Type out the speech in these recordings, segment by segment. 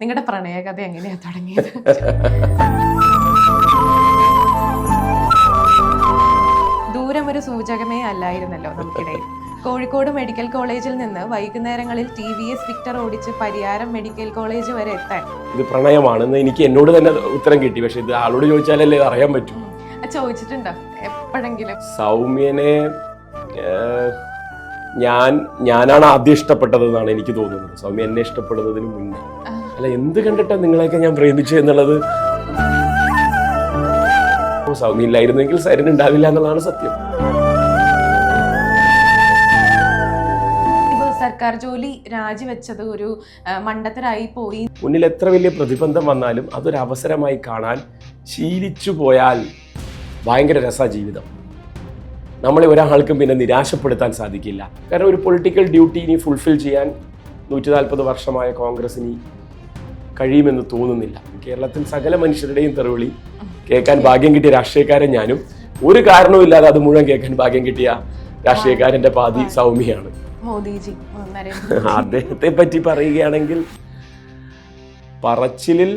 നിങ്ങളുടെ പ്രണയകഥ എങ്ങനെയാണ് തുടങ്ങിയത്? ദൂരം ഒരു സൂചകമേ അല്ലായിരുന്നല്ലോ നമുക്കിടയിൽ. കോഴിക്കോട് മെഡിക്കൽ കോളേജിൽ നിന്ന് വൈകുന്നേരങ്ങളിൽ ടി വി എസ് വിക്ടർ ഓടിച്ച് പരിയാരം മെഡിക്കൽ കോളേജ് വരെ എത്താൻ. ഇത് പ്രണയമാണെന്ന് എനിക്ക് എന്നോട് തന്നെ ഉത്തരം കിട്ടി. പക്ഷെ ഇത് ആളോട് ചോദിച്ചാലല്ലേ അറിയാൻ പറ്റൂ. ചോദിച്ചിട്ടുണ്ടോ? എപ്പോഴെങ്കിലും? സൗമ്യനെ ഞാൻ ഞാനാണ് ആദ്യം ഇഷ്ടപ്പെട്ടതെന്നാണ് എനിക്ക് തോന്നുന്നത്. സൗമ്യ എന്നെ ഇഷ്ടപ്പെടുന്നതിന് മുന്നേ. അല്ല എന്ത് കണ്ടിട്ടാ നിങ്ങളെയൊക്കെ ഞാൻ പ്രേമിച്ചു എന്നുള്ളത്? സൗമി ഇല്ലായിരുന്നെങ്കിൽ സരിൻ ഉണ്ടാവില്ല എന്നുള്ളതാണ് സത്യം. സർക്കാർ ജോലി രാജിവെച്ചത് ഒരു മണ്ടത്തരായി പോയി. മുന്നിൽ എത്ര വലിയ പ്രതിബന്ധം വന്നാലും അതൊരു അവസരമായി കാണാൻ ശീലിച്ചു പോയാൽ ഭയങ്കര രസ ജീവിതം. നമ്മളെ ഒരാൾക്കും പിന്നെ നിരാശപ്പെടുത്താൻ സാധിക്കില്ല. കാരണം ഒരു പൊളിറ്റിക്കൽ ഡ്യൂട്ടി ഇനി ഫുൾഫിൽ ചെയ്യാൻ നൂറ്റി നാൽപ്പത് വർഷമായ കോൺഗ്രസിന് കഴിയുമെന്ന് തോന്നുന്നില്ല. കേരളത്തിൽ സകല മനുഷ്യരുടെയും തെറിവിളി. കേൾക്കാൻ ഭാഗ്യം കിട്ടിയ രാഷ്ട്രീയക്കാരൻ ഞാനും. ഒരു കാരണവുമില്ലാതെ അത് മുഴുവൻ കേൾക്കാൻ ഭാഗ്യം കിട്ടിയ രാഷ്ട്രീയക്കാരന്റെ പാതി സൗമ്യയാണ്. മോദിജി അദ്ദേഹത്തെ പറ്റി പറയുകയാണെങ്കിൽ പറച്ചിലിൽ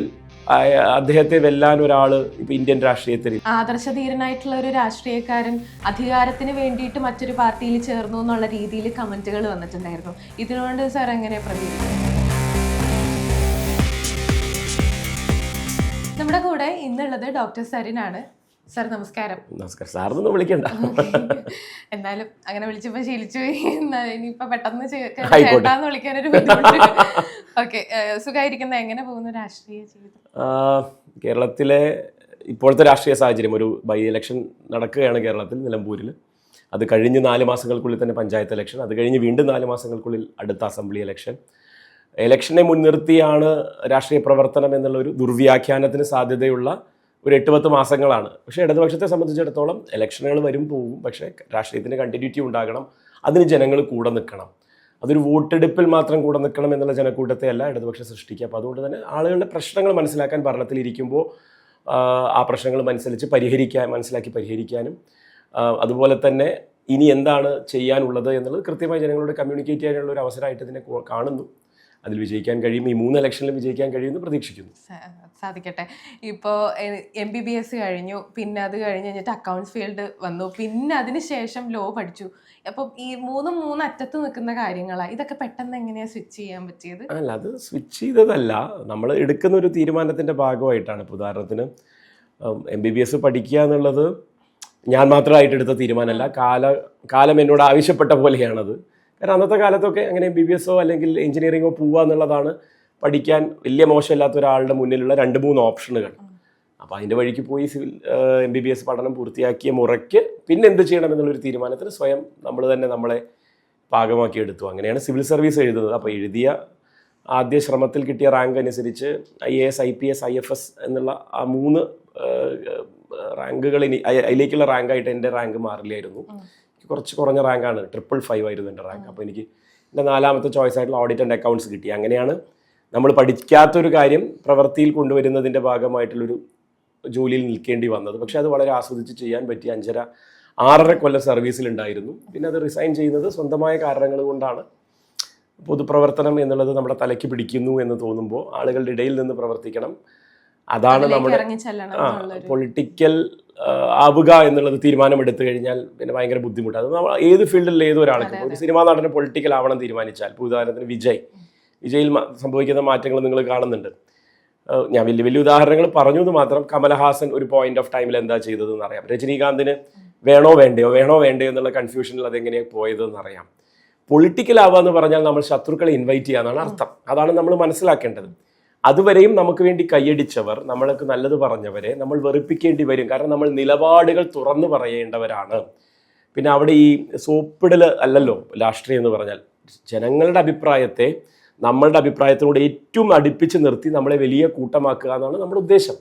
അദ്ദേഹത്തെ വെല്ലാൻ ഒരാൾ ഇപ്പൊ ഇന്ത്യൻ രാഷ്ട്രീയത്തിൽ. ആദർശധീരനായിട്ടുള്ള ഒരു രാഷ്ട്രീയക്കാരൻ അധികാരത്തിന് വേണ്ടിയിട്ട് മറ്റൊരു പാർട്ടിയിൽ ചേർന്നു എന്നുള്ള രീതിയിൽ കമന്റുകൾ വന്നിട്ടുണ്ടായിരുന്നു. ഇതിനോട് സാർ എങ്ങനെ പ്രതികരിക്കും ഇന്നുള്ളത് ഡോക്ടർ സരിനാണ്. സാർ നമസ്കാരം. നമസ്കാരം. സാറിനൊന്നും വിളിക്കണ്ട. എന്നാലും അങ്ങനെ വിളിച്ചപ്പോ ശീലിച്ചു ഇനിയിപ്പോ പെട്ടെന്ന് ചേ- വിളിക്കാൻ ഒരു ബുദ്ധിമുട്ട്. ഓക്കെ സുഖമായിരിക്കുന്ന എങ്ങനെ പോകുന്നു രാഷ്ട്രീയ ജീവിതം? കേരളത്തിലെ ഇപ്പോഴത്തെ രാഷ്ട്രീയ സാഹചര്യം. ഒരു ബൈ ഇലക്ഷൻ നടക്കുകയാണ് കേരളത്തിൽ നിലമ്പൂരിൽ അത് കഴിഞ്ഞ് നാല് മാസങ്ങൾക്കുള്ളിൽ തന്നെ പഞ്ചായത്ത് ഇലക്ഷൻ. അത് കഴിഞ്ഞ് വീണ്ടും നാല് മാസങ്ങൾക്കുള്ളിൽ അടുത്ത അസംബ്ലി ഇലക്ഷൻ. ഇലക്ഷനെ മുൻനിർത്തിയാണ് രാഷ്ട്രീയ പ്രവർത്തനം എന്നുള്ള ഒരു ദുർവ്യാഖ്യാനത്തിന് സാധ്യതയുള്ള ഒരു എട്ട് പത്ത് മാസങ്ങളാണ്. പക്ഷേ ഇടതുപക്ഷത്തെ സംബന്ധിച്ചിടത്തോളം ഇലക്ഷനുകൾ വരും പോവും. പക്ഷേ രാഷ്ട്രീയത്തിന് കണ്ടിന്യൂറ്റി ഉണ്ടാകണം. അതിന് ജനങ്ങൾ കൂടെ നിൽക്കണം. അതൊരു വോട്ടെടുപ്പിൽ മാത്രം കൂടെ നിൽക്കണം എന്നുള്ള ജനക്കൂട്ടത്തെ അല്ല ഇടതുപക്ഷം സൃഷ്ടിക്കുക. അപ്പോൾ അതുകൊണ്ട് തന്നെ ആളുകളുടെ പ്രശ്നങ്ങൾ മനസ്സിലാക്കാൻ ഭരണത്തിലിരിക്കുമ്പോൾ ആ പ്രശ്നങ്ങൾ മനസ്സിലിച്ച് പരിഹരിക്കാൻ മനസ്സിലാക്കി പരിഹരിക്കാനും അതുപോലെ തന്നെ ഇനി എന്താണ് ചെയ്യാനുള്ളത് എന്നുള്ളത് കൃത്യമായി ജനങ്ങളോട് കമ്മ്യൂണിക്കേറ്റ് ചെയ്യാനുള്ള ഒരു അവസരമായിട്ട് ഇതിനെ കാണുന്നു. അതിൽ വിജയിക്കാൻ കഴിയും ഈ മൂന്ന് ഇലക്ഷനിലും വിജയിക്കാൻ കഴിയുമെന്ന് പ്രതീക്ഷിക്കുന്നു. സാധിക്കട്ടെ. ഇപ്പോൾ എം ബി ബി എസ് കഴിഞ്ഞു പിന്നെ അത് കഴിഞ്ഞ് കഴിഞ്ഞിട്ട് അക്കൗണ്ട്സ് ഫീൽഡ് വന്നു പിന്നെ അതിന് ശേഷം ലോ പഠിച്ചു. അപ്പം ഈ മൂന്നും മൂന്ന് അറ്റത്ത് നിൽക്കുന്ന കാര്യങ്ങളാണ് ഇതൊക്കെ പെട്ടെന്ന് എങ്ങനെയാണ് സ്വിച്ച് ചെയ്യാൻ പറ്റിയത്? അല്ല അത് സ്വിച്ച് ചെയ്തതല്ല. നമ്മൾ എടുക്കുന്ന ഒരു തീരുമാനത്തിന്റെ ഭാഗമായിട്ടാണ്. ഇപ്പോൾ ഉദാഹരണത്തിന് എം ബി ബി എസ് പഠിക്കുക എന്നുള്ളത് ഞാൻ മാത്രമായിട്ട് എടുത്ത തീരുമാനമല്ല കാല കാലം എന്നോട് ആവശ്യപ്പെട്ട പോലെയാണത്. കാരണം അന്നത്തെ കാലത്തൊക്കെ അങ്ങനെ ബി ബി എസോ അല്ലെങ്കിൽ എഞ്ചിനീയറിങ്ങോ പോവുക എന്നുള്ളതാണ് പഠിക്കാൻ വലിയ മോശമില്ലാത്ത ഒരാളുടെ മുന്നിലുള്ള രണ്ട് മൂന്ന് ഓപ്ഷനുകൾ. അപ്പോൾ അതിന്റെ വഴിക്ക് പോയി civil M B B S പഠനം പൂർത്തിയാക്കിയ മുറയ്ക്ക് പിന്നെ എന്ത് ചെയ്യണം എന്നുള്ളൊരു തീരുമാനത്തിന് സ്വയം നമ്മൾ തന്നെ നമ്മളെ പാകമാക്കി എടുത്തു. അങ്ങനെയാണ് സിവിൽ സർവീസ് എഴുതുന്നത്. അപ്പോൾ എഴുതിയ ആദ്യ ശ്രമത്തിൽ കിട്ടിയ റാങ്ക് അനുസരിച്ച് I A S I P S I F S എന്നുള്ള ആ മൂന്ന് റാങ്കുകൾ ഇനി അതിലേക്കുള്ള റാങ്കായിട്ട് എന്റെ റാങ്ക് മാറില്ലായിരുന്നു. കുറച്ച് കുറഞ്ഞ റാങ്കാണ് ട്രിപ്പിൾ ഫൈവ് ആയിരുന്നു എന്റെ റാങ്ക് അപ്പോൾ എനിക്ക് എന്റെ നാലാമത്തെ ചോയ്സ് ആയിട്ടുള്ള ഓഡിറ്റ് ആൻഡ് അക്കൗണ്ട്സ് കിട്ടി. അങ്ങനെയാണ് നമ്മൾ പഠിക്കാത്തൊരു കാര്യം പ്രവൃത്തിയിൽ കൊണ്ടുവരുന്നതിന്റെ ഭാഗമായിട്ടുള്ളൊരു ജോലിയിൽ നിൽക്കേണ്ടി വന്നത്. പക്ഷേ അത് വളരെ ആസ്വദിച്ച് ചെയ്യാൻ പറ്റി അഞ്ചര ആറര കൊല്ലം സർവീസിലുണ്ടായിരുന്നു പിന്നെ അത് റിസൈൻ ചെയ്യുന്നത് സ്വന്തമായ കാരണങ്ങൾ കൊണ്ടാണ്. പൊതുപ്രവർത്തനം എന്നുള്ളത് നമ്മുടെ തലയ്ക്ക് പിടിക്കുന്നു എന്ന് തോന്നുമ്പോൾ ആളുകളുടെ ഇടയിൽ നിന്ന് പ്രവർത്തിക്കണം. അതാണ് നമ്മൾ നമ്മുടെ പൊളിറ്റിക്കൽ ആവുക എന്നുള്ളത് തീരുമാനം എടുത്തു കഴിഞ്ഞാൽ പിന്നെ ഭയങ്കര ബുദ്ധിമുട്ടാണ് അത് നമ്മൾ ഏത് ഫീൽഡിൽ ഏത് ഒരാൾക്കും. ഒരു സിനിമാ നടന് പൊളിറ്റിക്കൽ ആവണം തീരുമാനിച്ചാൽ. ഇപ്പോൾ ഉദാഹരണത്തിന് വിജയ്. വിജയിൽ സംഭവിക്കുന്ന മാറ്റങ്ങൾ നിങ്ങൾ കാണുന്നുണ്ട്. ഞാൻ വലിയ വലിയ ഉദാഹരണങ്ങൾ പറഞ്ഞു എന്ന് മാത്രം കമലഹാസൻ ഒരു പോയിന്റ് ഓഫ് ടൈമിൽ എന്താ ചെയ്തതെന്ന് അറിയാം. രജനീകാന്തിന് വേണോ വേണ്ടയോ വേണോ വേണ്ടയോ എന്നുള്ള കൺഫ്യൂഷനിൽ അതെങ്ങനെയാണ് പോയതെന്ന് അറിയാം. പൊളിറ്റിക്കൽ ആവുക എന്ന് പറഞ്ഞാൽ നമ്മൾ ശത്രുക്കളെ ഇൻവൈറ്റ് ചെയ്യാന്നാണ് അർത്ഥം. അതാണ് നമ്മൾ മനസ്സിലാക്കേണ്ടത്. അതുവരെയും നമുക്ക് വേണ്ടി കൈയടിച്ചവർ നമ്മൾക്ക് നല്ലത് പറഞ്ഞവരെ നമ്മൾ വെറുപ്പിക്കേണ്ടി വരും. കാരണം നമ്മൾ നിലപാടുകൾ തുറന്നു പറയേണ്ടവരാണ്. പിന്നെ അവിടെ ഈ സോപ്പിടൽ അല്ലല്ലോ രാഷ്ട്രീയം എന്ന് പറഞ്ഞാൽ. ജനങ്ങളുടെ അഭിപ്രായത്തെ നമ്മളുടെ അഭിപ്രായത്തിനോട് ഏറ്റവും അടുപ്പിച്ച് നിർത്തി നമ്മളെ വലിയ കൂട്ടമാക്കുക എന്നാണ് നമ്മുടെ ഉദ്ദേശം.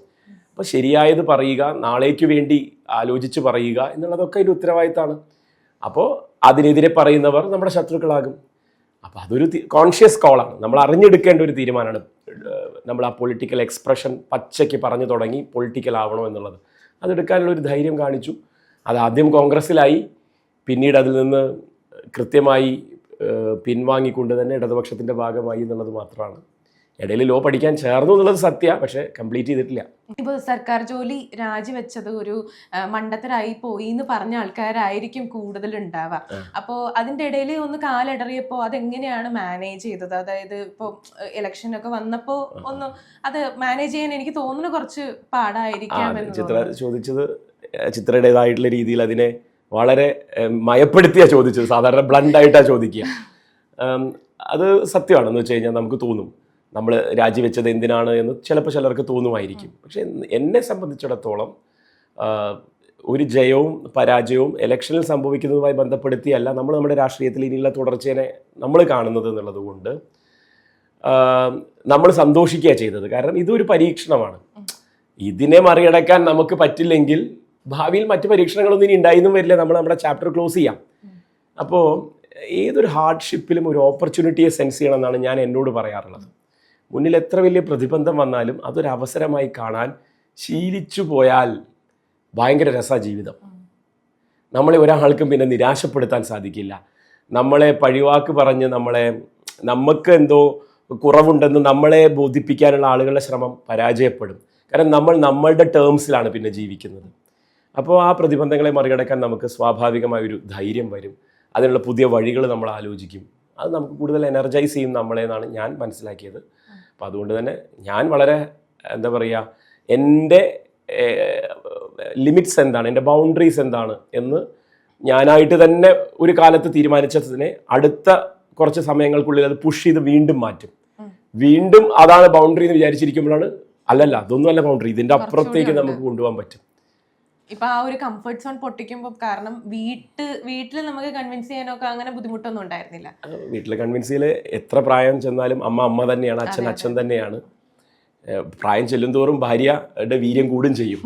അപ്പോൾ ശരിയായത് പറയുക നാളേക്ക് വേണ്ടി ആലോചിച്ച് പറയുക എന്നുള്ളതൊക്കെ അതിന്റെ ഉത്തരവാദിത്തമാണ്. അപ്പോൾ അതിനെതിരെ പറയുന്നവർ നമ്മുടെ ശത്രുക്കളാകും. അപ്പോൾ അതൊരു കോൺഷ്യസ് കോളാണ് നമ്മൾ അറിഞ്ഞെടുക്കേണ്ട ഒരു തീരുമാനമാണ്. നമ്മൾ ആ പൊളിറ്റിക്കൽ എക്സ്പ്രഷൻ പച്ചയ്ക്ക് പറഞ്ഞു തുടങ്ങി പൊളിറ്റിക്കൽ ആവണോ എന്നുള്ളത്. അതെടുക്കാനുള്ള ഒരു ധൈര്യം കാണിച്ചു. അത് ആദ്യം കോൺഗ്രസ്സിലായി. പിന്നീട് അതിൽ നിന്ന് കൃത്യമായി പിൻവാങ്ങിക്കൊണ്ട് തന്നെ ഇടതുപക്ഷത്തിന്റെ ഭാഗമായി എന്നുള്ളത് മാത്രമാണ്. ഇടയിൽ ലോ പഠിക്കാൻ ചേർന്നു എന്നുള്ളത് സത്യ പക്ഷേ കംപ്ലീറ്റ് ചെയ്തിട്ടില്ല. ഇപ്പോൾ സർക്കാർ ജോലി രാജിവെച്ചത് ഒരു മണ്ടത്തരായി പോയി എന്ന് പറഞ്ഞ ആൾക്കാരായിരിക്കും കൂടുതൽ ഉണ്ടാവുക അപ്പോൾ അതിന്റെ ഇടയിൽ ഒന്ന് കാലിടറിയപ്പോൾ അതെങ്ങനെയാണ് മാനേജ് ചെയ്തത്? അതായത് ഇപ്പോൾ ഇലക്ഷനൊക്കെ വന്നപ്പോൾ വന്നപ്പോ ഒന്ന് അത് മാനേജ് ചെയ്യാൻ എനിക്ക് തോന്നുന്നു കുറച്ച് പാടായിരിക്കാം ചിത്ര. ചോദിച്ചത് ചിത്രയുടേതായിട്ടുള്ള രീതിയിൽ അതിനെ വളരെ മയപ്പെടുത്തിയാണ് മയപ്പെടുത്തിയാ ചോദിച്ചത്. സാധാരണ ബ്ലണ്ട് ആയിട്ടാ ചോദിക്കുക. അത് സത്യമാണെന്ന് വെച്ച് കഴിഞ്ഞാൽ നമുക്ക് തോന്നും. നമ്മൾ രാജിവെച്ചത് എന്തിനാണ് എന്ന് ചിലപ്പോൾ ചിലർക്ക് തോന്നുമായിരിക്കും. പക്ഷേ എന്നെ സംബന്ധിച്ചിടത്തോളം ഒരു ജയവും പരാജയവും ഇലക്ഷനിൽ സംഭവിക്കുന്നതുമായി ബന്ധപ്പെടുത്തിയല്ല നമ്മൾ നമ്മുടെ രാഷ്ട്രീയത്തിൽ ഇനിയുള്ള തുടർച്ചയെ നമ്മൾ കാണുന്നത് എന്നുള്ളതുകൊണ്ട് നമ്മൾ സന്തോഷിക്കുക ചെയ്തത്. കാരണം ഇതൊരു പരീക്ഷണമാണ്. ഇതിനെ മറികടക്കാൻ നമുക്ക് പറ്റില്ലെങ്കിൽ ഭാവിയിൽ മറ്റു പരീക്ഷണങ്ങളൊന്നും ഇനി ഉണ്ടായിരുന്നു വരില്ല. നമ്മൾ നമ്മുടെ ചാപ്റ്റർ ക്ലോസ് ചെയ്യാം. അപ്പോൾ ഏതൊരു ഹാർഡ്ഷിപ്പിലും ഒരു ഓപ്പർച്യൂണിറ്റിയെ സെൻസ് ചെയ്യണം എന്നാണ് ഞാൻ എന്നോട് പറയാറുള്ളത്. മുന്നിൽ എത്ര വലിയ പ്രതിബന്ധം വന്നാലും അതൊരു അവസരമായി കാണാൻ ശീലിച്ചു പോയാൽ ഭയങ്കര രസ ജീവിതം. നമ്മളെ ഒരാൾക്കും പിന്നെ നിരാശപ്പെടുത്താൻ സാധിക്കില്ല. നമ്മളെ പഴിവാക്ക് പറഞ്ഞ് നമ്മളെ നമുക്ക് എന്തോ കുറവുണ്ടെന്ന് നമ്മളെ ബോധിപ്പിക്കാനുള്ള ആളുകളുടെ ശ്രമം പരാജയപ്പെടും. കാരണം നമ്മൾ നമ്മളുടെ ടേംസിലാണ് പിന്നെ ജീവിക്കുന്നത്. അപ്പോൾ ആ പ്രതിബന്ധങ്ങളെ മറികടക്കാൻ നമുക്ക് സ്വാഭാവികമായൊരു ധൈര്യം വരും. അതിനുള്ള പുതിയ വഴികൾ നമ്മൾ ആലോചിക്കും. അത് നമുക്ക് കൂടുതൽ എനർജൈസ് ചെയ്യും നമ്മളെ എന്നാണ് ഞാൻ മനസ്സിലാക്കിയത്. അപ്പോൾ അതുകൊണ്ട് തന്നെ ഞാൻ വളരെ എന്താ പറയുക എന്റെ ലിമിറ്റ്സ് എന്താണ് എന്റെ ബൗണ്ടറീസ് എന്താണ് എന്ന് ഞാനായിട്ട് തന്നെ ഒരു കാലത്ത് തീരുമാനിച്ചതിനെ അടുത്ത കുറച്ച് സമയങ്ങൾക്കുള്ളിൽ അത് പുഷ് ചെയ്ത് വീണ്ടും മാറ്റും. വീണ്ടും അതാണ് ബൗണ്ടറി എന്ന് വിചാരിച്ചിരിക്കുമ്പോഴാണ് അല്ലല്ല അതൊന്നും അല്ല ബൗണ്ടറി ഇതിന്റെ അപ്പുറത്തേക്ക് നമുക്ക് കൊണ്ടുപോകാൻ പറ്റും. ഇപ്പൊ ആ ഒരു കംഫർട്ട് സോൺ പൊട്ടിക്കുമ്പോൾ കാരണം വീട്ട് വീട്ടിൽ നമുക്ക് കൺവിൻസ് ചെയ്യാനൊക്കെ അങ്ങനെ ബുദ്ധിമുട്ടൊന്നും ഉണ്ടായിരുന്നില്ല. വീട്ടിൽ കൺവിൻസ് ചെയ്യൽ എത്ര പ്രായം ചെന്നാലും അമ്മ അമ്മ തന്നെയാണ് അച്ഛൻ അച്ഛൻ തന്നെയാണ്. പ്രായം ചെല്ലുന്തോറും ഭാര്യയുടെ വീര്യം കൂടും ചെയ്യും.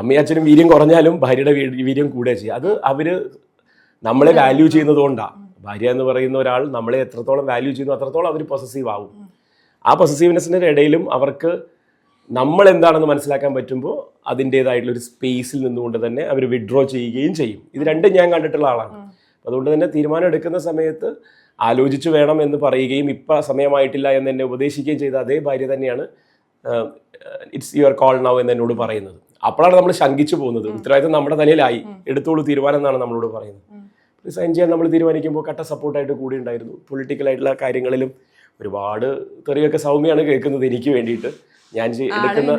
അമ്മയും അച്ഛനും വീര്യം കുറഞ്ഞാലും ഭാര്യയുടെ വീര്യം കൂടുകയും ചെയ്യും. അത് അവർ നമ്മളെ വാല്യൂ ചെയ്യുന്നതുകൊണ്ടാണ് ഭാര്യ എന്ന് പറയുന്ന ഒരാൾ നമ്മളെ എത്രത്തോളം വാല്യൂ ചെയ്യുന്നു അത്രത്തോളം അവർ പൊസസീവ് ആവും. ആ പൊസസീവ്നെസ്സിന്റെ ഇടയിലും അവർക്ക് നമ്മൾ എന്താണെന്ന് മനസ്സിലാക്കാൻ പറ്റുമ്പോൾ അതിന്റേതായിട്ടുള്ള ഒരു സ്പേസിൽ നിന്നുകൊണ്ട് തന്നെ അവർ വിഡ്രോ ചെയ്യുകയും ചെയ്യും. ഇത് രണ്ടും ഞാൻ കണ്ടിട്ടുള്ള ആളാണ്. അതുകൊണ്ട് തന്നെ തീരുമാനം എടുക്കുന്ന സമയത്ത് ആലോചിച്ച് വേണം എന്ന് പറയുകയും ഇപ്പം സമയമായിട്ടില്ല എന്ന് എന്നെ ഉപദേശിക്കുകയും ചെയ്ത അതേ ഭാര്യ തന്നെയാണ് ഇറ്റ്സ് യുവർ കോൾ നൗ എന്ന് എന്നോട് പറയുന്നത്. അപ്പോഴാണ് നമ്മൾ ശങ്കിച്ചു പോകുന്നത്. ഉത്തരവാദിത്തം നമ്മുടെ തലയിലായി. എടുത്തോളൂ തീരുമാനം എന്നാണ് നമ്മളോട് പറയുന്നത്. റിസൈൻ ചെയ്യാൻ നമ്മൾ തീരുമാനിക്കുമ്പോൾ കട്ട സപ്പോർട്ടായിട്ട് കൂടി ഉണ്ടായിരുന്നു. പൊളിറ്റിക്കലായിട്ടുള്ള കാര്യങ്ങളിലും ഒരുപാട് തെറിയൊക്കെ സൗമ്യമാണ് കേൾക്കുന്നത് എനിക്ക് വേണ്ടിയിട്ട്. ഞാൻ എടുക്കുന്ന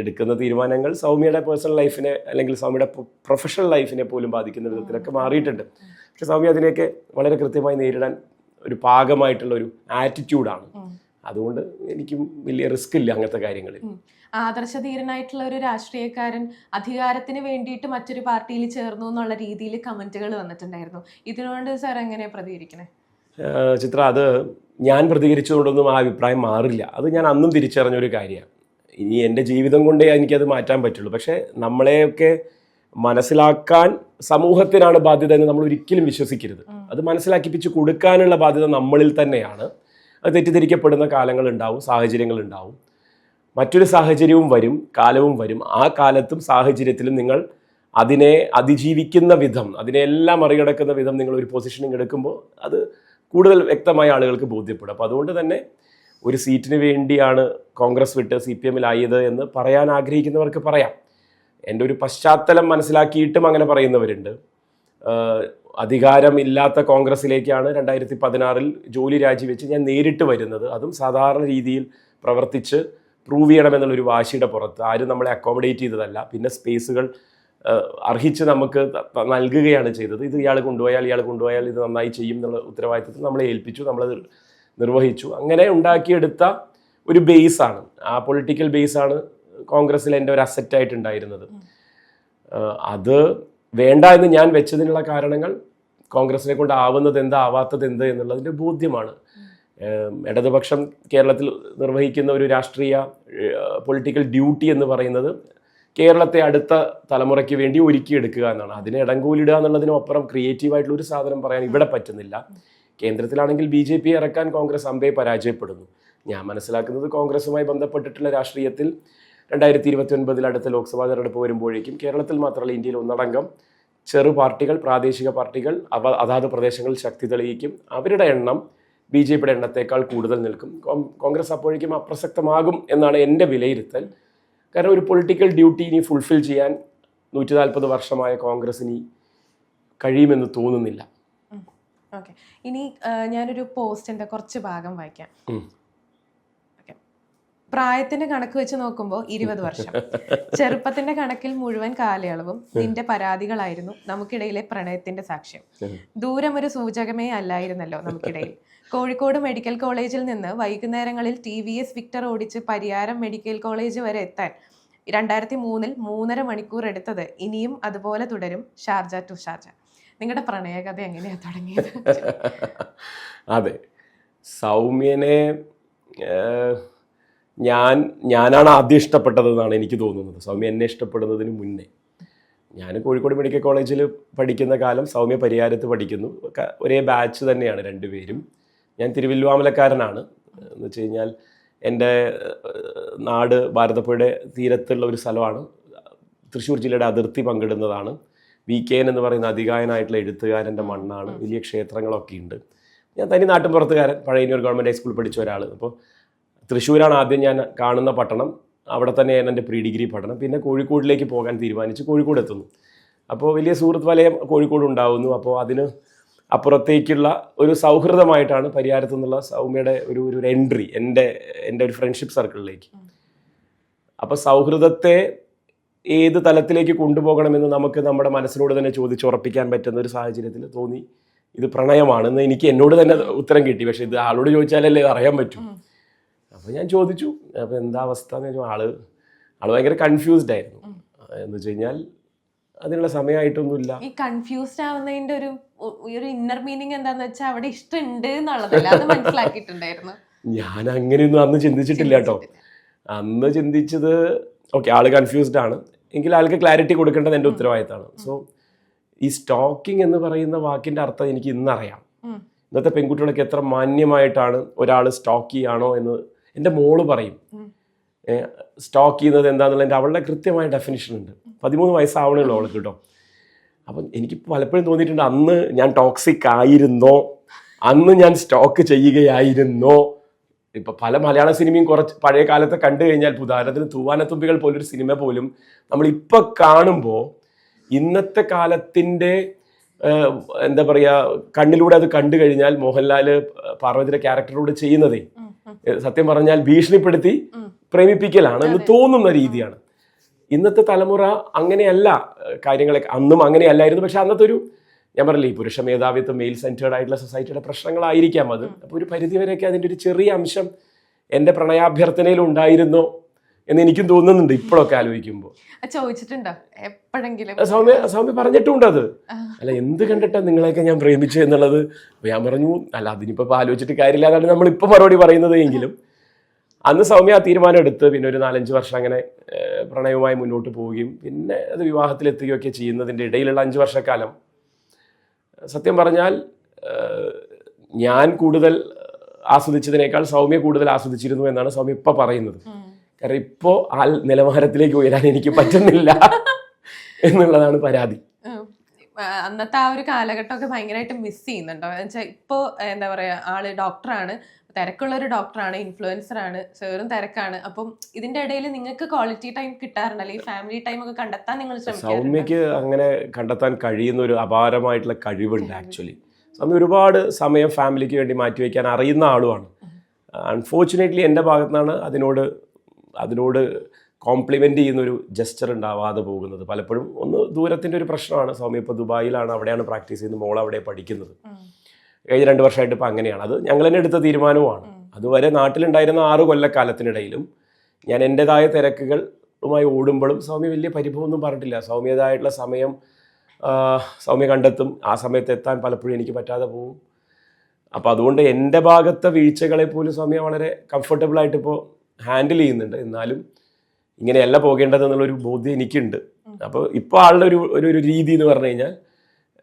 എടുക്കുന്ന തീരുമാനങ്ങൾ സൗമ്യയുടെ പേഴ്സണൽ ലൈഫിനെ അല്ലെങ്കിൽ സൗമ്യയുടെ പ്രൊഫഷണൽ ലൈഫിനെ പോലും ബാധിക്കുന്ന വിധത്തിലൊക്കെ മാറിയിട്ടുണ്ട്. പക്ഷെ സൗമ്യ അതിനെയൊക്കെ വളരെ കൃത്യമായി നേരിടാൻ ഒരു പാകമായിട്ടുള്ള ഒരു ആറ്റിറ്റ്യൂഡാണ് അതുകൊണ്ട് എനിക്കും വലിയ റിസ്ക് ഇല്ല അങ്ങനത്തെ കാര്യങ്ങളിൽ. ആദർശധീരനായിട്ടുള്ള ഒരു രാഷ്ട്രീയക്കാരൻ അധികാരത്തിന് വേണ്ടിയിട്ട് മറ്റൊരു പാർട്ടിയിൽ ചേർന്നു എന്നുള്ള രീതിയിൽ കമന്റുകൾ വന്നിട്ടുണ്ടായിരുന്നു. ഇതിനോട് സാർ എങ്ങനെയാണ് പ്രതികരിക്കണേ? ചിത്ര അത് ഞാൻ പ്രതികരിച്ചതുകൊണ്ടൊന്നും ആ അഭിപ്രായം മാറില്ല. അത് ഞാൻ അന്നും തിരിച്ചറിഞ്ഞൊരു കാര്യമാണ്. ഇനി എന്റെ ജീവിതം കൊണ്ടേ എനിക്കത് മാറ്റാൻ പറ്റുള്ളൂ. പക്ഷേ നമ്മളെയൊക്കെ മനസ്സിലാക്കാൻ സമൂഹത്തിനാണ് ബാധ്യത എന്ന് നമ്മൾ ഒരിക്കലും വിശ്വസിക്കരുത്. അത് മനസ്സിലാക്കിപ്പിച്ച് കൊടുക്കാനുള്ള ബാധ്യത നമ്മളിൽ തന്നെയാണ്. അത് തെറ്റിദ്ധരിക്കപ്പെടുന്ന കാലങ്ങളുണ്ടാവും സാഹചര്യങ്ങളുണ്ടാവും മറ്റൊരു സാഹചര്യവും വരും കാലവും വരും. ആ കാലത്തും സാഹചര്യത്തിലും നിങ്ങൾ അതിനെ അതിജീവിക്കുന്ന വിധം അതിനെല്ലാം മറികടക്കുന്ന വിധം നിങ്ങൾ ഒരു പൊസിഷനിങ് എടുക്കുമ്പോൾ അത് കൂടുതൽ വ്യക്തമായ ആളുകൾക്ക് ബോധ്യപ്പെടും. അപ്പോൾ അതുകൊണ്ട് തന്നെ ഒരു സീറ്റിന് വേണ്ടിയാണ് കോൺഗ്രസ് വിട്ട് സി പി എമ്മിലായത് എന്ന് പറയാൻ ആഗ്രഹിക്കുന്നവർക്ക് പറയാം. എന്റെ ഒരു പശ്ചാത്തലം മനസ്സിലാക്കിയിട്ടും അങ്ങനെ പറയുന്നവരുണ്ട്. അധികാരമില്ലാത്ത കോൺഗ്രസ്സിലേക്കാണ് രണ്ടായിരത്തി പതിനാറിൽ ജോലി രാജിവെച്ച് ഞാൻ നേരിട്ട് വരുന്നത്. അതും സാധാരണ രീതിയിൽ പ്രവർത്തിച്ച് പ്രൂവ് ചെയ്യണമെന്നുള്ളൊരു വാശിയുടെ പുറത്ത്. ആരും നമ്മളെ അക്കോമഡേറ്റ് ചെയ്തതല്ല. പിന്നെ സ്പേസുകൾ അർഹിച്ച് നമുക്ക് നൽകുകയാണ് ചെയ്തത്. ഇത് ഇയാൾ കൊണ്ടുപോയാൽ ഇയാൾ കൊണ്ടുപോയാൽ ഇത് നന്നായി ചെയ്യും എന്നുള്ള ഉത്തരവാദിത്തത്തിൽ നമ്മളെ ഏൽപ്പിച്ചു നമ്മൾ നിർവഹിച്ചു. അങ്ങനെ ഉണ്ടാക്കിയെടുത്ത ഒരു ബേസാണ്. ആ പൊളിറ്റിക്കൽ ബേസാണ് കോൺഗ്രസ്സിൽ എന്റെ ഒരു അസറ്റായിട്ടുണ്ടായിരുന്നത് ഉണ്ടായിരുന്നത് അത് വേണ്ട എന്ന് ഞാൻ വെച്ചതിനുള്ള കാരണങ്ങൾ കോൺഗ്രസിനെ കൊണ്ട് ആവുന്നത് എന്താ ആവാത്തത് എന്ത് എന്നുള്ളതിന്റെ ബോധ്യമാണ്. ഇടതുപക്ഷം കേരളത്തിൽ നിർവഹിക്കുന്ന ഒരു രാഷ്ട്രീയ പൊളിറ്റിക്കൽ ഡ്യൂട്ടി എന്ന് പറയുന്നത് കേരളത്തെ അടുത്ത തലമുറയ്ക്ക് വേണ്ടി ഒരുക്കിയെടുക്കുക എന്നാണ്. അതിനെ ഇടങ്കൂലിടുക എന്നുള്ളതിനപ്പുറം ക്രിയേറ്റീവായിട്ടുള്ള ഒരു സാധനം പറയാൻ ഇവിടെ പറ്റുന്നില്ല. കേന്ദ്രത്തിലാണെങ്കിൽ ബി ജെ പി ഇറക്കാൻ കോൺഗ്രസ് അമ്പേ പരാജയപ്പെടുന്നു. ഞാൻ മനസ്സിലാക്കുന്നത് കോൺഗ്രസുമായി ബന്ധപ്പെട്ടിട്ടുള്ള രാഷ്ട്രീയത്തിൽ രണ്ടായിരത്തി ഇരുപത്തി ഒൻപതിൽ അടുത്ത ലോക്സഭാ തെരഞ്ഞെടുപ്പ് വരുമ്പോഴേക്കും കേരളത്തിൽ മാത്രമല്ല ഇന്ത്യയിൽ ഒന്നടങ്കം ചെറു പാർട്ടികൾ പ്രാദേശിക പാർട്ടികൾ അവ അതാത് പ്രദേശങ്ങളിൽ ശക്തി തെളിയിക്കും. അവരുടെ എണ്ണം ബി ജെ പിയുടെ എണ്ണത്തേക്കാൾ കൂടുതൽ നിൽക്കും. കോൺഗ്രസ് അപ്പോഴേക്കും അപ്രസക്തമാകും എന്നാണ് എന്റെ വിലയിരുത്തൽ. കാരണം ഒരു പൊളിറ്റിക്കൽ ഡ്യൂട്ടി ഇനി ഫുൾഫിൽ ചെയ്യാൻ നൂറ്റി നാൽപ്പത് വർഷമായ കോൺഗ്രസിന് കഴിയുമെന്ന് തോന്നുന്നില്ല. ഓക്കെ ഇനി ഞാനൊരു പോസ്റ്റിന്റെ കുറച്ച് ഭാഗം വായിക്കാം. പ്രായത്തിന്റെ കണക്ക് വെച്ച് നോക്കുമ്പോൾ ഇരുപത് വർഷം. ചെറുപ്പത്തിന്റെ കണക്കിൽ മുഴുവൻ കാലയളവും നിന്റെ പരാതികളായിരുന്നു നമുക്കിടയിലെ പ്രണയത്തിന്റെ സാക്ഷ്യം. ദൂരം ഒരു സൂചകമേ അല്ലായിരുന്നല്ലോ നമുക്കിടയിൽ. കോഴിക്കോട് മെഡിക്കൽ കോളേജിൽ നിന്ന് വൈകുന്നേരങ്ങളിൽ ടി വി എസ് വിക്ടർ ഓടിച്ച് പരിയാരം മെഡിക്കൽ കോളേജ് വരെ എത്താൻ രണ്ടായിരത്തി മൂന്നിൽ മൂന്നര മണിക്കൂർ എടുത്തത് ഇനിയും അതുപോലെ തുടരും ഷാർജ ടു ഷാർജ. നിങ്ങളുടെ പ്രണയകഥ എങ്ങനെയാണ് തുടങ്ങിയത്? അതെ. സൗമ്യനെ ഞാൻ ഞാനാണ് ആദ്യം ഇഷ്ടപ്പെട്ടതെന്നാണ് എനിക്ക് തോന്നുന്നത്. സൗമ്യ എന്നെ ഇഷ്ടപ്പെടുന്നതിന് മുന്നേ. ഞാൻ കോഴിക്കോട് മെഡിക്കൽ കോളേജിൽ പഠിക്കുന്ന കാലം സൗമ്യ പരിഹാരത്ത് പഠിക്കുന്നു. ഒരേ ബാച്ച് തന്നെയാണ് രണ്ടുപേരും. ഞാൻ തിരുവല്ലുവാമലക്കാരനാണ്. എന്ന് വെച്ച് കഴിഞ്ഞാൽ എന്റെ നാട് ഭാരതപ്പുഴയുടെ തീരത്തുള്ള ഒരു സ്ഥലമാണ്. തൃശ്ശൂർ ജില്ലയുടെ അതിർത്തി പങ്കിടുന്നതാണ്. വി കെ എൻ എന്ന് പറയുന്ന അധികായനായിട്ടുള്ള എഴുത്തുകാരന്റെ മണ്ണാണ്. വലിയ ക്ഷേത്രങ്ങളൊക്കെ ഉണ്ട്. ഞാൻ തനി നാട്ടിൻ പുറത്തുകാരൻ പഴയന്നൂർ ഗവൺമെന്റ് ഹൈസ്കൂളിൽ പഠിച്ച ഒരാൾ അപ്പോൾ തൃശ്ശൂരാണ് ആദ്യം ഞാൻ കാണുന്ന പട്ടണം. അവിടെ തന്നെയാണ് എന്റെ പ്രീ ഡിഗ്രി പഠനം. പിന്നെ കോഴിക്കോടിലേക്ക് പോകാൻ തീരുമാനിച്ച് കോഴിക്കോട് എത്തുന്നു. അപ്പോൾ വലിയ സുഹൃത്ത് വലയം കോഴിക്കോട് ഉണ്ടാവുന്നു. അപ്പോൾ അതിന് അപ്പുറത്തേക്കുള്ള ഒരു സൗഹൃദമായിട്ടാണ് പരിഹാരത്തു നിന്നുള്ള സൗമ്യയുടെ ഒരു ഒരു എൻട്രി എന്റെ എന്റെ ഒരു ഫ്രണ്ട്ഷിപ്പ് സർക്കിളിലേക്ക് അപ്പോൾ സൗഹൃദത്തെ ഏത് തലത്തിലേക്ക് കൊണ്ടുപോകണമെന്ന് നമുക്ക് നമ്മുടെ മനസ്സിനോട് തന്നെ ചോദിച്ചുറപ്പിക്കാൻ പറ്റുന്ന ഒരു സാഹചര്യത്തിൽ തോന്നി. ഇത് പ്രണയമാണെന്ന് എനിക്ക് എന്നോട് തന്നെ ഉത്തരം കിട്ടി. പക്ഷേ ഇത് ആളോട് ചോദിച്ചാലല്ലേ അറിയാൻ പറ്റൂ. അപ്പോൾ ഞാൻ ചോദിച്ചു അപ്പോൾ എന്താ അവസ്ഥ? എന്ന് ചോദിച്ചു ആൾ ആൾ ഭയങ്കര കൺഫ്യൂസ്ഡ് ആയിരുന്നു. എന്ന് വെച്ച് കഴിഞ്ഞാൽ അതിനുള്ള സമയമായിട്ടൊന്നുമില്ല. ഈ കൺഫ്യൂസ്ഡ് ആവുന്നതിന്റെ ഒരു ഒരു ഇന്നർ മീനിങ് എന്താന്ന് വെച്ചാൽ അവിടെ ഇഷ്ടമുണ്ട് എന്നുള്ളതല്ല? അത് മനസ്സിലാക്കിയിട്ടുണ്ടായിരുന്നു. ഞാൻ അങ്ങനെയൊന്നും അന്ന് ചിന്തിച്ചിട്ടില്ല കേട്ടോ. അന്ന് ചിന്തിച്ചത് ഓക്കെ ആൾ കൺഫ്യൂസ്ഡ് ആണ്. എങ്കിൽ ആൾക്ക് ക്ലാരിറ്റി കൊടുക്കേണ്ടത് എന്റെ ഉത്തരവാദിത്തമാണ്. സോ ഈ സ്റ്റോക്കിംഗ് എന്ന് പറയുന്ന വാക്കിന്റെ അർത്ഥം എനിക്ക് ഇന്നറിയാം. ഇന്നത്തെ പെൺകുട്ടികളൊക്കെ എത്ര മാന്യമായിട്ടാണ് ഒരാൾ സ്റ്റോക്ക് ചെയ്യാണോ എന്ന് എന്റെ മോൾ പറയും സ്റ്റോക്ക് ചെയ്യുന്നത് എന്താണെന്നുള്ളതിന്റെ അവളുടെ കൃത്യമായ ഡെഫിനിഷൻ ഉണ്ട്. പതിമൂന്ന് വയസ്സാവണേ ഉള്ളൂ അവൾക്ക് കേട്ടോ. അപ്പം എനിക്ക് പലപ്പോഴും തോന്നിയിട്ടുണ്ട് അന്ന് ഞാൻ ടോക്സിക് ആയിരുന്നോ? അന്ന് ഞാൻ സ്റ്റോക്ക് ചെയ്യുകയായിരുന്നോ? ഇപ്പം പല മലയാള സിനിമയും കുറച്ച് പഴയ കാലത്തെ കണ്ടു കഴിഞ്ഞാൽ ഉദാഹരണത്തിന് തൂവാനത്തുമ്പികൾ പോലൊരു സിനിമ പോലും നമ്മൾ ഇപ്പൊ കാണുമ്പോൾ ഇന്നത്തെ കാലത്തിന്റെ എന്താ പറയുക കണ്ണിലൂടെ അത് കണ്ടു കഴിഞ്ഞാൽ മോഹൻലാൽ പാർവതിയുടെ ക്യാരക്ടറോട് ചെയ്യുന്നതേ സത്യം പറഞ്ഞാൽ ഭീഷണിപ്പെടുത്തി പ്രേമിപ്പിക്കലാണ് എന്ന് തോന്നുന്ന രീതിയാണ്. ഇന്നത്തെ തലമുറ അങ്ങനെയല്ല കാര്യങ്ങളെ അന്നും അങ്ങനെയല്ലായിരുന്നു. പക്ഷെ അന്നത്തെ ഒരു ഞാൻ പറഞ്ഞില്ലേ ഈ പുരുഷ മേധാവിത്വം മെയിൽ സെന്റേർഡ് ആയിട്ടുള്ള സൊസൈറ്റിയുടെ പ്രശ്നങ്ങളായിരിക്കാം അത്. അപ്പോൾ ഒരു പരിധിവരെയൊക്കെ അതിന്റെ ഒരു ചെറിയ അംശം എന്റെ പ്രണയാഭ്യർത്ഥനയിൽ ഉണ്ടായിരുന്നോ. എന്ന് എനിക്കും തോന്നുന്നുണ്ട് ഇപ്പോഴൊക്കെ ആലോചിക്കുമ്പോൾ. സ്വാമി ചോദിച്ചിട്ടുണ്ടോ? എപ്പോഴെങ്കിലും? സൗമ്യ സൗമ്യ പറഞ്ഞിട്ടുണ്ട് അത്. അല്ല എന്ത് കണ്ടിട്ടാ നിങ്ങളെയൊക്കെ ഞാൻ പ്രേമിച്ചു എന്നുള്ളത്? ഞാൻ പറഞ്ഞു അല്ല അതിനിപ്പോ ആലോചിച്ചിട്ട് കാര്യമില്ല എന്നാണ് നമ്മൾ ഇപ്പൊ മറുപടി പറയുന്നത് എങ്കിലും. അന്ന് സൗമ്യ ആ തീരുമാനം എടുത്ത് പിന്നെ ഒരു നാലഞ്ച് വർഷം അങ്ങനെ പ്രണയവുമായി മുന്നോട്ട് പോവുകയും പിന്നെ അത് വിവാഹത്തിലെത്തുകയൊക്കെ ചെയ്യുന്നതിന്റെ ഇടയിലുള്ള അഞ്ച് വർഷക്കാലം. സത്യം പറഞ്ഞാൽ ഞാൻ കൂടുതൽ ആസ്വദിച്ചതിനേക്കാൾ സൗമ്യ കൂടുതൽ ആസ്വദിച്ചിരുന്നു എന്നാണ് സൗമ്യ ഇപ്പം പറയുന്നത്. കാരണം ഇപ്പോൾ നിലവാരത്തിലേക്ക് ഉയരാൻ എനിക്ക് പറ്റുന്നില്ല എന്നുള്ളതാണ് പരാതി. അന്നത്തെ ആ ഒരു കാലഘട്ടമൊക്കെ ഭയങ്കരമായിട്ട് മിസ് ചെയ്യുന്നുണ്ടോ? വെച്ചാൽ ഇപ്പോൾ എന്താ പറയുക ആൾ ഡോക്ടറാണ് തിരക്കുള്ള ഒരു ഡോക്ടറാണ് ഇൻഫ്ലുവൻസർ ആണ് സേറും തിരക്കാണ്. അപ്പം ഇതിന്റെ ഇടയിൽ നിങ്ങൾക്ക് ക്വാളിറ്റി ടൈം കിട്ടാറുണ്ട്? അല്ലെങ്കിൽ ഫാമിലി ടൈം ഒക്കെ കണ്ടെത്താൻ നിങ്ങൾ സൗമ്യക്ക് അങ്ങനെ കണ്ടെത്താൻ കഴിയുന്ന ഒരു അപാരമായിട്ടുള്ള കഴിവുണ്ട് ആക്ച്വലി സൗമ്യ ഒരുപാട് സമയം ഫാമിലിക്ക് വേണ്ടി മാറ്റിവെക്കാൻ അറിയുന്ന ആളുമാണ്. അൺഫോർച്ചുനേറ്റ്ലി എന്റെ ഭാഗത്തുനിന്നാണ് അതിനോട് അതിനോട് കോംപ്ലിമെന്റ് ചെയ്യുന്നൊരു ജസ്റ്റർ ഉണ്ടാവാതെ പോകുന്നത്. പലപ്പോഴും ഒന്ന് ദൂരത്തിന്റെ ഒരു പ്രശ്നമാണ്. സൗമ്യ ഇപ്പോൾ ദുബായിലാണ് അവിടെയാണ് പ്രാക്ടീസ് ചെയ്യുന്നത് മോൾ അവിടെ പഠിക്കുന്നത്. കഴിഞ്ഞ രണ്ട് വർഷമായിട്ട് ഇപ്പോൾ അങ്ങനെയാണ്. അത് ഞങ്ങൾ തന്നെ എടുത്ത തീരുമാനവുമാണ്. അതുവരെ നാട്ടിലുണ്ടായിരുന്ന ആറ് കൊല്ലക്കാലത്തിനിടയിലും ഞാൻ എന്റെതായ തിരക്കുകളുമായി ഓടുമ്പോഴും സൗമ്യ വലിയ പരിഭവമൊന്നും പറഞ്ഞിട്ടില്ല. സൗമ്യതായിട്ടുള്ള സമയം സൗമ്യ കണ്ടെത്തും. ആ സമയത്ത് എത്താൻ പലപ്പോഴും എനിക്ക് പറ്റാതെ പോകും. അപ്പോൾ അതുകൊണ്ട് എന്റെ ഭാഗത്തെ വീഴ്ചകളെ പോലും സൗമ്യ വളരെ കംഫർട്ടബിളായിട്ടിപ്പോൾ ഹാൻഡിൽ ചെയ്യുന്നുണ്ട്. എന്നാലും ഇങ്ങനെയല്ല പോകേണ്ടത് എന്നുള്ളൊരു ബോധ്യം എനിക്കുണ്ട്. അപ്പോൾ ഇപ്പോൾ ആളുടെ ഒരു ഒരു ഒരു രീതി എന്ന് പറഞ്ഞു കഴിഞ്ഞാൽ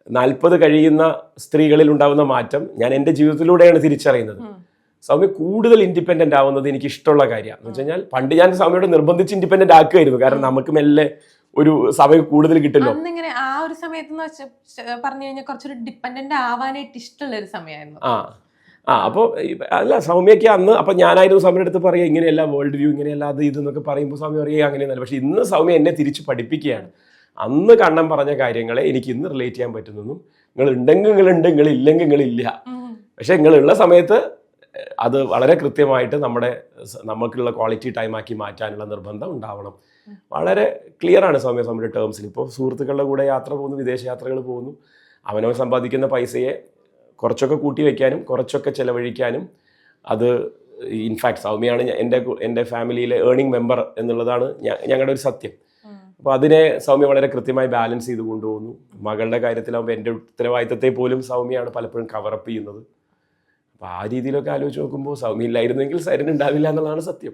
നാൽപ്പത് കഴിയുന്ന സ്ത്രീകളിൽ ഉണ്ടാകുന്ന മാറ്റം ഞാൻ എന്റെ ജീവിതത്തിലൂടെയാണ് തിരിച്ചറിയുന്നത്. സൗമ്യ കൂടുതൽ ഇൻഡിപെൻഡന്റ് ആവുന്നത് എനിക്ക് ഇഷ്ടമുള്ള കാര്യമാണ്. എന്ന് വെച്ച് കഴിഞ്ഞാൽ പണ്ട് ഞാൻ സൗമ്യയോട് നിർബന്ധിച്ച് ഇൻഡിപെൻഡന്റ് ആക്കുമായിരുന്നു. കാരണം നമുക്ക് മെല്ലെ ഒരു സമയം കൂടുതൽ കിട്ടില്ല അന്നിങ്ങനെ ആ ഒരു സമയത്ത് പറഞ്ഞു കഴിഞ്ഞാൽ കുറച്ചൊരു ഡിപ്പെൻഡന്റ് ആവാനായിട്ട് ഇഷ്ടമുള്ള ഒരു സമയമായിരുന്നു ആ അപ്പോൾ അല്ല സൗമ്യയ്ക്ക് അന്ന് അപ്പം ഞാനായിരുന്നു സൗമ്യ അടുത്ത് പറയുക ഇങ്ങനെയല്ല വേൾഡ് വ്യൂ ഇങ്ങനെയല്ല അത് ഇത് എന്നൊക്കെ പറയുമ്പോൾ സൗമ്യ പറയുക അങ്ങനെയൊന്നല്ല പക്ഷേ ഇന്ന് സൗമ്യ എന്നെ തിരിച്ച് പഠിപ്പിക്കുകയാണ്. അന്ന് കണ്ണം പറഞ്ഞ കാര്യങ്ങളെ എനിക്ക് ഇന്ന് റിലേറ്റ് ചെയ്യാൻ പറ്റുന്നതും നിങ്ങൾ ഉണ്ടെങ്കിൽ നിങ്ങളുണ്ട് നിങ്ങൾ ഇല്ലെങ്കിൽ നിങ്ങളില്ല. പക്ഷെ നിങ്ങളുള്ള സമയത്ത് അത് വളരെ കൃത്യമായിട്ട് നമ്മുടെ നമുക്കുള്ള ക്വാളിറ്റി ടൈം ആക്കി മാറ്റാനുള്ള നിർബന്ധം ഉണ്ടാവണം. വളരെ ക്ലിയർ ആണ് സൗമ്യ സൗമ്യയുടെ ടേംസിൽ ഇപ്പോൾ സുഹൃത്തുക്കളുടെ കൂടെ യാത്ര പോകുന്നു വിദേശ യാത്രകൾ പോകുന്നു. അവനവൻ സമ്പാദിക്കുന്ന പൈസയെ കുറച്ചൊക്കെ കൂട്ടി വയ്ക്കാനും കുറച്ചൊക്കെ ചിലവഴിക്കാനും അത് ഇൻഫാക്ട് സൗമ്യയാണ് എന്റെ എന്റെ ഫാമിലിയിലെ ഏർണിംഗ് മെമ്പർ എന്നുള്ളതാണ് ഞങ്ങളുടെ ഒരു സത്യം. അപ്പോൾ അതിനെ സൗമ്യ വളരെ കൃത്യമായി ബാലൻസ് ചെയ്ത് കൊണ്ടുപോകുന്നു. മകളുടെ കാര്യത്തിലാകുമ്പോൾ എന്റെ ഉത്തരവാദിത്തത്തെ പോലും സൗമ്യയാണ് പലപ്പോഴും കവറപ്പ് ചെയ്യുന്നത്. അപ്പോൾ ആ രീതിയിലൊക്കെ ആലോചിച്ച് നോക്കുമ്പോൾ സൗമ്യ ഇല്ലായിരുന്നെങ്കിൽ സൈരൻ ഉണ്ടാവില്ല എന്നുള്ളതാണ് സത്യം.